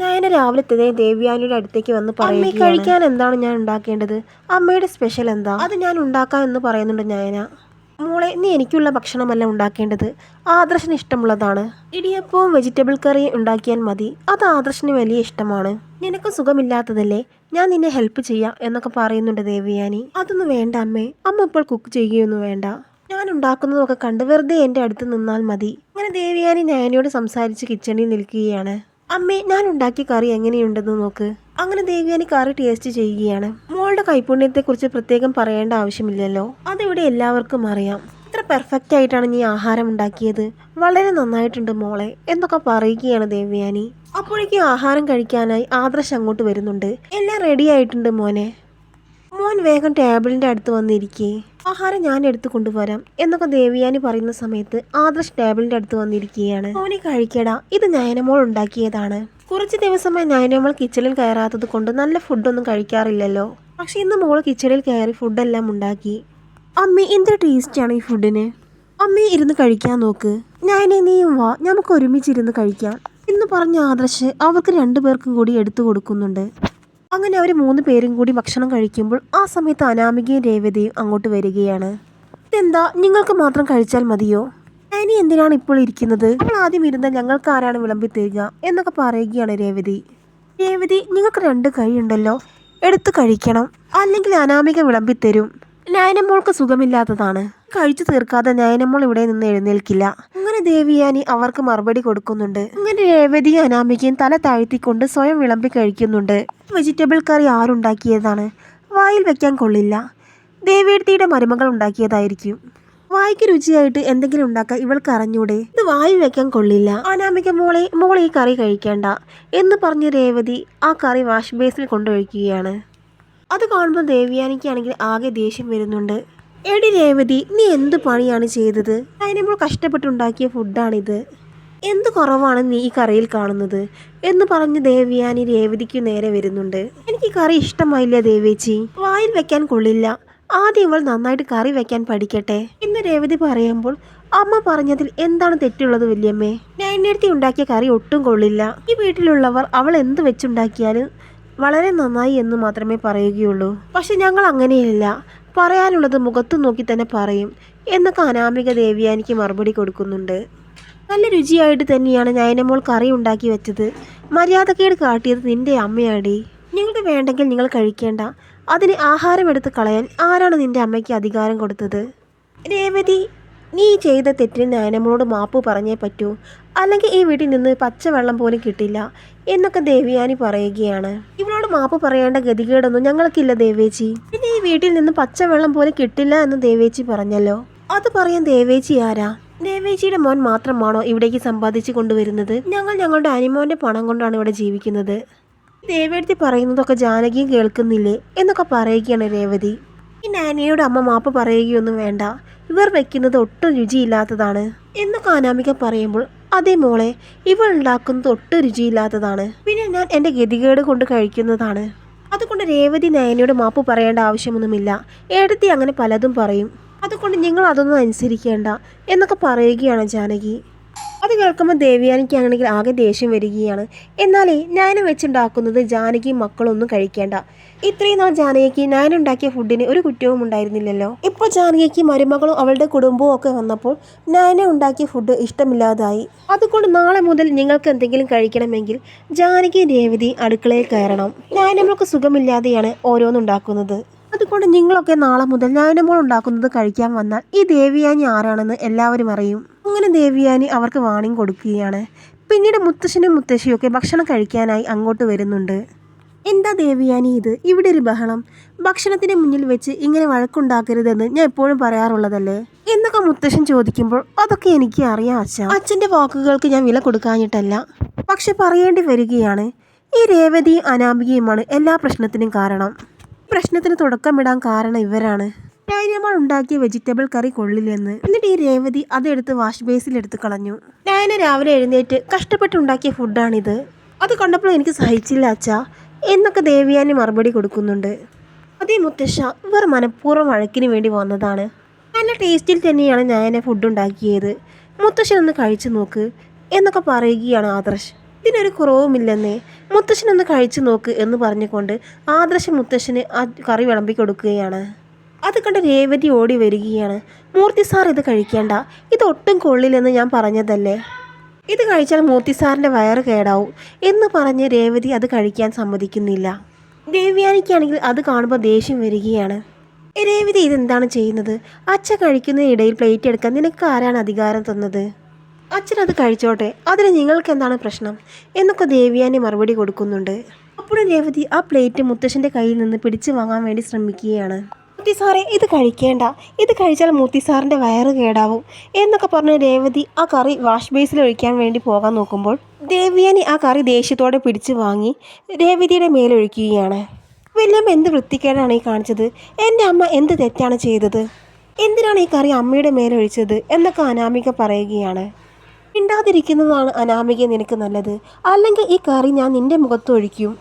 നയന രാവിലെ തന്നെ ദേവ്യാനിയുടെ അടുത്തേക്ക് വന്ന് പറയും കഴിക്കാൻ എന്താണ് ഞാൻ ഉണ്ടാക്കേണ്ടത്? അമ്മയുടെ സ്പെഷ്യൽ എന്താ? അത് ഞാൻ ഉണ്ടാക്കാം എന്ന് പറയുന്നുണ്ട് നയന മോളെ നീ എനിക്കുള്ള ഭക്ഷണമല്ല ഉണ്ടാക്കേണ്ടത്. ആദർശന് ഇഷ്ടമുള്ളതാണ്. ഇടിയപ്പവും വെജിറ്റബിൾ കറിയും ഉണ്ടാക്കിയാൽ മതി. അത് ആദർശന് വലിയ ഇഷ്ടമാണ്. നിനക്ക് സുഖമില്ലാത്തതല്ലേ? ഞാൻ നിന്നെ ഹെൽപ്പ് ചെയ്യാം എന്നൊക്കെ പറയുന്നുണ്ട് ദേവിയാനി. അതൊന്നും വേണ്ട അമ്മേ. അമ്മ ഇപ്പോൾ കുക്ക് ചെയ്യുകയൊന്നും വേണ്ട. ഞാൻ ഉണ്ടാക്കുന്നതൊക്കെ കണ്ട് വെറുതെ എന്റെ അടുത്ത് നിന്നാൽ മതി. അങ്ങനെ ദേവിയാനി നയനയോട് സംസാരിച്ച് കിച്ചണിൽ നിൽക്കുകയാണ്. അമ്മേ ഞാൻ ഉണ്ടാക്കിയ കറി എങ്ങനെയുണ്ടെന്ന് നോക്ക്. അങ്ങനെ ദേവയാനി കറി ടേസ്റ്റ് ചെയ്യുകയാണ്. മോളുടെ കൈപുണ്യത്തെക്കുറിച്ച് പ്രത്യേകം പറയേണ്ട ആവശ്യമില്ലല്ലോ. അതിവിടെ എല്ലാവർക്കും അറിയാം. ഇത്ര പെർഫെക്റ്റ് ആയിട്ടാണ് നീ ആഹാരം ഉണ്ടാക്കിയത്. വളരെ നന്നായിട്ടുണ്ട് മോളെ എന്നൊക്കെ പറയുകയാണ് ദേവ്യാനി. അപ്പോഴേക്കും ആഹാരം കഴിക്കാനായി ആദർശ് അങ്ങോട്ട് വരുന്നുണ്ട്. എല്ലാം റെഡി ആയിട്ടുണ്ട് മോനെ. മോൻ വേഗം ടേബിളിന്റെ അടുത്ത് വന്നിരിക്കേ. ആഹാരം ഞാൻ എടുത്തു കൊണ്ടുവരാം എന്നൊക്കെ ദേവിയാനി പറയുന്ന സമയത്ത് ആദർശ് ടേബിളിന്റെ അടുത്ത് വന്നിരിക്കുകയാണ്. മോനെ കഴിക്കടാ ഇത് നയനമോൾ ഉണ്ടാക്കിയതാണ്. കുറച്ച് ദിവസമായി നയനമോൾ കിച്ചണിൽ കയറാത്തത് കൊണ്ട് നല്ല ഫുഡൊന്നും കഴിക്കാറില്ലല്ലോ. പക്ഷെ ഇന്ന് മോൾ കിച്ചണിൽ കയറി ഫുഡെല്ലാം ഉണ്ടാക്കി. അമ്മി എന്തൊരു ടേസ്റ്റാണ് ഈ ഫുഡിന്? അമ്മി ഇരുന്ന് കഴിക്കാൻ നോക്ക്. ഞാനെ നീയും വാ നമുക്ക് ഒരുമിച്ചിരുന്ന് കഴിക്കാം. എന്ന് പറഞ്ഞ ആദർശ് അവർക്ക് രണ്ടുപേർക്കും കൂടി എടുത്തു കൊടുക്കുന്നുണ്ട്. അങ്ങനെ അവർ മൂന്ന് പേരും കൂടി ഭക്ഷണം കഴിക്കുമ്പോൾ ആ സമയത്ത് അനാമികയും രേവതിയും അങ്ങോട്ട് വരികയാണ്. ഇതെന്താ? നിങ്ങൾക്ക് മാത്രം കഴിച്ചാൽ മതിയോ? ഇനി എന്തിനാണ് ഇപ്പോൾ ഇരിക്കുന്നത്? നമ്മൾ ആദ്യം ഇരുന്ന ഞങ്ങൾക്ക് ആരാണ് വിളമ്പി തരിക എന്നൊക്കെ പറയുകയാണ് രേവതി. രേവതി നിങ്ങൾക്ക് രണ്ട് കൈയുണ്ടല്ലോ എടുത്ത് കഴിക്കണം. അല്ലെങ്കിൽ അനാമിക വിളമ്പി തരും. നയനമ്മോൾക്ക് സുഖമില്ലാത്തതാണ്. കഴിച്ചു തീർക്കാതെ നയനമ്മോൾ ഇവിടെ നിന്ന് എഴുന്നേൽക്കില്ല. അങ്ങനെ ദേവിയാനി അവർക്ക് മറുപടി കൊടുക്കുന്നുണ്ട്. അങ്ങനെ രേവതി അനാമികയും തല താഴ്ത്തിക്കൊണ്ട് സ്വയം വിളമ്പി കഴിക്കുന്നുണ്ട്. വെജിറ്റബിൾ കറി ആരുണ്ടാക്കിയതാണ്? വായിൽ വെക്കാൻ കൊള്ളില്ല. ദേവിയെടുത്തിയുടെ മരുമകൾ ഉണ്ടാക്കിയതായിരിക്കും. വായിക്ക് രുചിയായിട്ട് എന്തെങ്കിലും ഉണ്ടാക്കാൻ ഇവൾക്ക് അറിഞ്ഞൂടെ? ഇത് വായിൽ വെക്കാൻ കൊള്ളില്ല. അനാമിക മോളെ മോൾ ഈ കറി കഴിക്കേണ്ട എന്ന് പറഞ്ഞ് രേവതി ആ കറി വാഷ് ബേസിൽ കൊണ്ടൊഴിക്കുകയാണ് അത് കാണുമ്പോൾ ദേവിയാനിക്കാണെങ്കിൽ ആകെ ദേഷ്യം വരുന്നുണ്ട്. എടി രേവതി നീ എന്ത് പണിയാണ് ചെയ്തത്? അതിനപ്പോൾ കഷ്ടപ്പെട്ടുണ്ടാക്കിയ ഫുഡാണിത്. എന്ത് കുറവാണ് നീ ഈ കറിയിൽ കാണുന്നത്? എന്ന് പറഞ്ഞ് ദേവിയാനി രേവതിക്ക് നേരെ വരുന്നുണ്ട്. എനിക്ക് കറി ഇഷ്ടമായില്ല ദേവേച്ചി. വായിൽ വെക്കാൻ കൊള്ളില്ല. ആദ്യം ഇവൾ നന്നായിട്ട് കറി വെക്കാൻ പഠിക്കട്ടെ. എന്ന് രേവതി പറയുമ്പോൾ അമ്മ പറഞ്ഞതിൽ എന്താണ് തെറ്റുള്ളത് വല്യമ്മേ? നയനടുത്തി ഉണ്ടാക്കിയ കറി ഒട്ടും കൊള്ളില്ല. ഈ വീട്ടിലുള്ളവർ അവൾ എന്ത് വെച്ചുണ്ടാക്കിയാലും വളരെ നന്നായി എന്ന് മാത്രമേ പറയുകയുള്ളൂ. പക്ഷെ ഞങ്ങൾ അങ്ങനെയല്ല. പറയാനുള്ളത് മുഖത്ത് നോക്കി തന്നെ പറയും. എന്നൊക്കെ അനാമിക ദേവിയ എനിക്ക് മറുപടി കൊടുക്കുന്നുണ്ട്. നല്ല രുചിയായിട്ട് തന്നെയാണ് നയനമോൾ കറി ഉണ്ടാക്കി വെച്ചത്. മര്യാദക്കേട് കാട്ടിയത് നിന്റെ അമ്മയാടി. നിങ്ങൾക്ക് വേണ്ടെങ്കിൽ നിങ്ങൾ കഴിക്കേണ്ട. അതിന് ആഹാരം എടുത്ത് കളയാൻ ആരാണ് നിന്റെ അമ്മയ്ക്ക് അധികാരം കൊടുത്തത്? രേവതി നീ ചെയ്ത തെറ്റിന് നയനമോളോട് മാപ്പ് പറഞ്ഞേ പറ്റൂ. അല്ലെങ്കിൽ ഈ വീട്ടിൽ നിന്ന് പച്ചവെള്ളം പോലും കിട്ടില്ല. എന്നൊക്കെ ദേവിയാനി പറയുകയാണ്. ഇവളോട് മാപ്പ് പറയേണ്ട ഗതികേടൊന്നും ഞങ്ങൾക്കില്ല ദേവേച്ചി. പിന്നെ ഈ വീട്ടിൽ നിന്ന് പച്ചവെള്ളം പോലെ കിട്ടില്ല എന്ന് ദേവേച്ചി പറഞ്ഞല്ലോ. അത് പറയാൻ ദേവേച്ചി ആരാ? ദേവേച്ചിയുടെ മോൻ മാത്രമാണോ ഇവിടേക്ക് സമ്പാദിച്ചു കൊണ്ടുവരുന്നത്? ഞങ്ങൾ ഞങ്ങളുടെ അനിമോന്റെ പണം കൊണ്ടാണ് ഇവിടെ ജീവിക്കുന്നത്. ദേവേടത്തി പറയുന്നതൊക്കെ ജാനകിയും കേൾക്കുന്നില്ലേ എന്നൊക്കെ പറയുകയാണ് രേവതി. ഈ നാനിയുടെ അമ്മ മാപ്പ് പറയുകയൊന്നും വേണ്ട. ഇവർ വെക്കുന്നത് ഒട്ടും രുചിയില്ലാത്തതാണ്. എന്നൊക്കെ അനാമിക പറയുമ്പോൾ അതേ മോളെ ഇവൾ ഉണ്ടാക്കുന്നത് ഒട്ടും രുചിയില്ലാത്തതാണ്. പിന്നെ ഞാൻ എന്റെ ഗതികേട് കൊണ്ട് കഴിക്കുന്നതാണ്. അതുകൊണ്ട് രേവതി നയനയോട് മാപ്പ് പറയേണ്ട ആവശ്യമൊന്നുമില്ല. ഏടത്തി അങ്ങനെ പലതും പറയും. അതുകൊണ്ട് നിങ്ങൾ അതൊന്നും അനുസരിക്കേണ്ട എന്നൊക്കെ പറയുകയാണ് ജാനകി. അത് കേൾക്കുമ്പോൾ ദേവ്യാനിക്ക് ആണെങ്കിൽ ആകെ ദേഷ്യം വരികയാണ്. എന്നാലേ നയനം വെച്ചുണ്ടാക്കുന്നത് ജാനകി മക്കളൊന്നും കഴിക്കേണ്ട. ഇത്രയും നാൾ ജാനകിക്ക് നയൻ ഉണ്ടാക്കിയ ഫുഡിന് ഒരു കുറ്റവും ഉണ്ടായിരുന്നില്ലല്ലോ. ഇപ്പോൾ ജാനകിക്ക് മരുമകളും അവളുടെ കുടുംബവും ഒക്കെ വന്നപ്പോൾ നയന ഉണ്ടാക്കിയ ഫുഡ് ഇഷ്ടമില്ലാതായി. അതുകൊണ്ട് നാളെ മുതൽ നിങ്ങൾക്ക് എന്തെങ്കിലും കഴിക്കണമെങ്കിൽ ജാനകി രേവതി അടുക്കളയിൽ കയറണം. നയനമ്മൾക്ക് സുഖമില്ലാതെയാണ് ഓരോന്നുണ്ടാക്കുന്നത് അതുകൊണ്ട് നിങ്ങളൊക്കെ നാളെ മുതൽ നയനമോൾ ഉണ്ടാക്കുന്നത് കഴിക്കാൻ വന്നാൽ ഈ ദേവിയാനി ആരാണെന്ന് എല്ലാവരും അറിയും. അങ്ങനെ ദേവിയാനി അവർക്ക് വാണിംഗ് കൊടുക്കുകയാണ്. പിന്നീട് മുത്തശ്ശനും മുത്തശ്ശിയൊക്കെ ഭക്ഷണം കഴിക്കാനായി അങ്ങോട്ട് വരുന്നുണ്ട്. എന്താ ദേവിയാനി ഇത്? ഇവിടെ ഒരു ബഹളം. ഭക്ഷണത്തിന് മുന്നിൽ വെച്ച് ഇങ്ങനെ വഴക്കുണ്ടാക്കരുതെന്ന് ഞാൻ എപ്പോഴും പറയാറുള്ളതല്ലേ? എന്നൊക്കെ മുത്തശ്ശൻ ചോദിക്കുമ്പോൾ അതൊക്കെ എനിക്ക് അറിയാം അച്ഛ. അച്ഛന്റെ വാക്കുകൾക്ക് ഞാൻ വില കൊടുക്കാഞ്ഞിട്ടല്ല. പക്ഷെ പറയേണ്ടി വരികയാണ്. ഈ രേവതിയും അനാമികയുമാണ് എല്ലാ പ്രശ്നത്തിനും കാരണം. പ്രശ്നത്തിന് തുടക്കമിടാൻ കാരണം ഇവരാണ്. നയനമാൾ ഉണ്ടാക്കിയ വെജിറ്റബിൾ കറി കൊള്ളില്ലെന്ന് എന്നിട്ട് ഈ രേവതി അതെടുത്ത് വാഷ് ബേസിൽ എടുത്ത് കളഞ്ഞു. ഡയന രാവിലെ എഴുന്നേറ്റ് കഷ്ടപ്പെട്ടുണ്ടാക്കിയ ഫുഡാണിത് അത് കണ്ടപ്പോൾ എനിക്ക് സഹിച്ചില്ല അച്ഛാ. എന്നൊക്കെ ദേവിയാനി മറുപടി കൊടുക്കുന്നുണ്ട്. അതേ മുത്തശ്ശ ഇവർ മനഃപൂർവം വഴക്കിന് വേണ്ടി വന്നതാണ്. നല്ല ടേസ്റ്റിൽ തന്നെയാണ് നയന ഫുഡ് ഉണ്ടാക്കിയത്. മുത്തശ്ശൻ ഒന്ന് കഴിച്ചു നോക്ക് എന്നൊക്കെ പറയുകയാണ് ആദർശ്. ഇതിനൊരു കുറവുമില്ലെന്നേ. മുത്തശ്ശനൊന്ന് കഴിച്ചു നോക്ക് എന്ന് പറഞ്ഞുകൊണ്ട് ആദർശ് മുത്തശ്ശന് ആ കറി വിളമ്പി കൊടുക്കുകയാണ് അത് കണ്ട് രേവതി ഓടി വരികയാണ്. മൂർത്തി സാർ ഇത് കഴിക്കേണ്ട. ഇത് ഒട്ടും കൊള്ളില്ലെന്ന് ഞാൻ പറഞ്ഞതല്ലേ? ഇത് കഴിച്ചാൽ മൂർത്തി സാറിന്റെ വയറ് കേടാവും എന്ന് പറഞ്ഞ് രേവതി അത് കഴിക്കാൻ സമ്മതിക്കുന്നില്ല. ദേവ്യാനിക്കാണെങ്കിൽ അത് കാണുമ്പോൾ ദേഷ്യം വരികയാണ്. രേവതി ഇതെന്താണ് ചെയ്യുന്നത്? അച്ഛ കഴിക്കുന്നതിനിടയിൽ പ്ലേറ്റ് എടുക്കാൻ നിനക്ക് ആരാണ് അധികാരം തന്നത്? അച്ഛൻ അത് കഴിച്ചോട്ടെ. അതിന് നിങ്ങൾക്ക് എന്താണ് പ്രശ്നം? എന്നൊക്കെ ദേവ്യാനി മറുപടി കൊടുക്കുന്നുണ്ട്. അപ്പോഴും രേവതി ആ പ്ലേറ്റ് മുത്തശ്ശന്റെ കയ്യിൽ നിന്ന് പിടിച്ചു വാങ്ങാൻ വേണ്ടി ശ്രമിക്കുകയാണ്. മൂർത്തി സാറേ ഇത് കഴിക്കേണ്ട. ഇത് കഴിച്ചാൽ മൂർത്തി സാറിന്റെ വയറ് കേടാവും. എന്നൊക്കെ പറഞ്ഞ് രേവതി ആ കറി വാഷ് ബേസിൽ ഒഴിക്കാൻ വേണ്ടി പോകാൻ നോക്കുമ്പോൾ ദേവിയാനി ആ കറി ദേഷ്യത്തോടെ പിടിച്ചു വാങ്ങി രേവതിയുടെ മേലൊഴിക്കുകയാണ് വല്യമ്മ എന്ത് വൃത്തിക്കേടാണ് ഈ കാണിച്ചത്? എന്റെ അമ്മ എന്ത് തെറ്റാണ് ചെയ്തത്? എന്തിനാണ് ഈ കറി അമ്മയുടെ മേലൊഴിച്ചത് എന്നൊക്കെ അനാമിക പറയുകയാണ്. മിണ്ടാതിരിക്കുന്നതാണ് അനാമിക നിനക്ക് നല്ലത്. അല്ലെങ്കിൽ ഈ കറി ഞാൻ നിന്റെ മുഖത്ത് ഒഴിക്കും.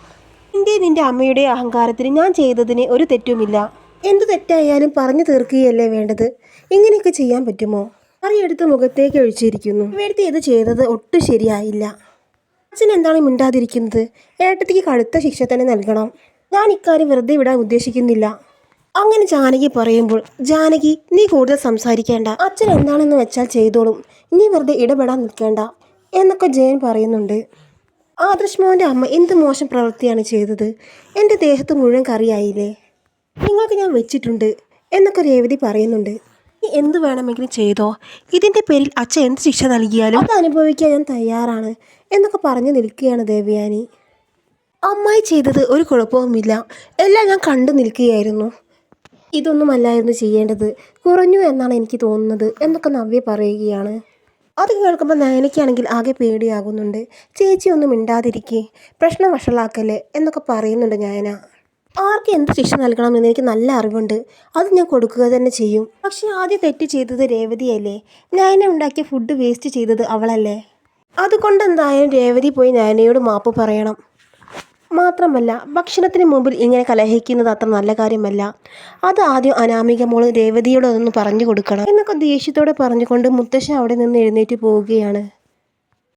നിന്റെ നിന്റെ അമ്മയുടെ അഹങ്കാരത്തിന് ഞാൻ ചെയ്തതിന് ഒരു തെറ്റുമില്ല. എന്ത് തെറ്റായാലും പറഞ്ഞു തീർക്കുകയല്ലേ വേണ്ടത്? ഇങ്ങനെയൊക്കെ ചെയ്യാൻ പറ്റുമോ? അറിയെടുത്ത് മുഖത്തേക്ക് ഒഴിച്ചിരിക്കുന്നു. ഇവിടുത്തെ ഇത് ചെയ്തത് ഒട്ടും ശരിയായില്ല. അച്ഛൻ എന്താണ് മിണ്ടാതിരിക്കുന്നത്? ഏട്ടത്തിക്ക് കടുത്ത ശിക്ഷ തന്നെ നൽകണം. ഞാൻ ഇക്കാര്യം വെറുതെ വിടാൻ ഉദ്ദേശിക്കുന്നില്ല. അങ്ങനെ ജാനകി പറയുമ്പോൾ ജാനകി നീ കൂടുതൽ സംസാരിക്കേണ്ട. അച്ഛൻ എന്താണെന്ന് വെച്ചാൽ ചെയ്തോളും. നീ വെറുതെ ഇടപെടാൻ നിൽക്കേണ്ട. എന്നൊക്കെ ജയൻ പറയുന്നുണ്ട്. ആദർശ് മോന്റെ അമ്മ എന്ത് മോശം പ്രവൃത്തിയാണ് ചെയ്തത്? എന്റെ ദേഹത്ത് മുഴുവൻ കറിയായില്ലേ? നിങ്ങൾക്ക് ഞാൻ വെച്ചിട്ടുണ്ട് എന്നൊക്കെ രേവതി പറയുന്നുണ്ട്. നീ എന്ത് വേണമെങ്കിലും ചെയ്തോ. ഇതിന്റെ പേരിൽ അച്ഛൻ എന്ത് ശിക്ഷ നൽകിയാലും അത് അനുഭവിക്കാൻ ഞാൻ തയ്യാറാണ് എന്നൊക്കെ പറഞ്ഞു നിൽക്കുകയാണ് ദേവയാനി. അമ്മായി ചെയ്തത് ഒരു കുഴപ്പവുമില്ല. എല്ലാം ഞാൻ കണ്ടു നിൽക്കുകയായിരുന്നു. ഇതൊന്നുമല്ലായിരുന്നു ചെയ്യേണ്ടത്. കുറഞ്ഞു എന്നാണ് എനിക്ക് തോന്നുന്നത് എന്നൊക്കെ നവ്യ പറയുകയാണ്. അത് കേൾക്കുമ്പോൾ നയനയ്ക്കാണെങ്കിൽ ആകെ പേടിയാകുന്നുണ്ട്. ചേച്ചി ഒന്നും മിണ്ടാതിരിക്കേ. പ്രശ്നം വഷളാക്കല്ലേ എന്നൊക്കെ പറയുന്നുണ്ട് നയന. ആർക്ക് എന്ത് ശിക്ഷ നൽകണം എന്ന് എനിക്ക് നല്ല അറിവുണ്ട്. അത് ഞാൻ കൊടുക്കുക തന്നെ ചെയ്യും. പക്ഷെ ആദ്യം തെറ്റ് ചെയ്തത് രേവതിയല്ലേ നയന ഉണ്ടാക്കിയ ഫുഡ് വേസ്റ്റ് ചെയ്തത് അവളല്ലേ? അതുകൊണ്ട് എന്തായാലും രേവതി പോയി നയനയോട് മാപ്പ് പറയണം. മാത്രമല്ല ഭക്ഷണത്തിന് മുമ്പിൽ ഇങ്ങനെ കലഹിക്കുന്നത് അത്ര നല്ല കാര്യമല്ല. അത് ആദ്യം അനാമിക മോൾ രേവതിയോട് അതൊന്ന് പറഞ്ഞു കൊടുക്കണം. എന്നൊക്കെ ദേഷ്യത്തോടെ പറഞ്ഞുകൊണ്ട് മുത്തശ്ശൻ അവിടെ നിന്ന് എഴുന്നേറ്റ് പോവുകയാണ്.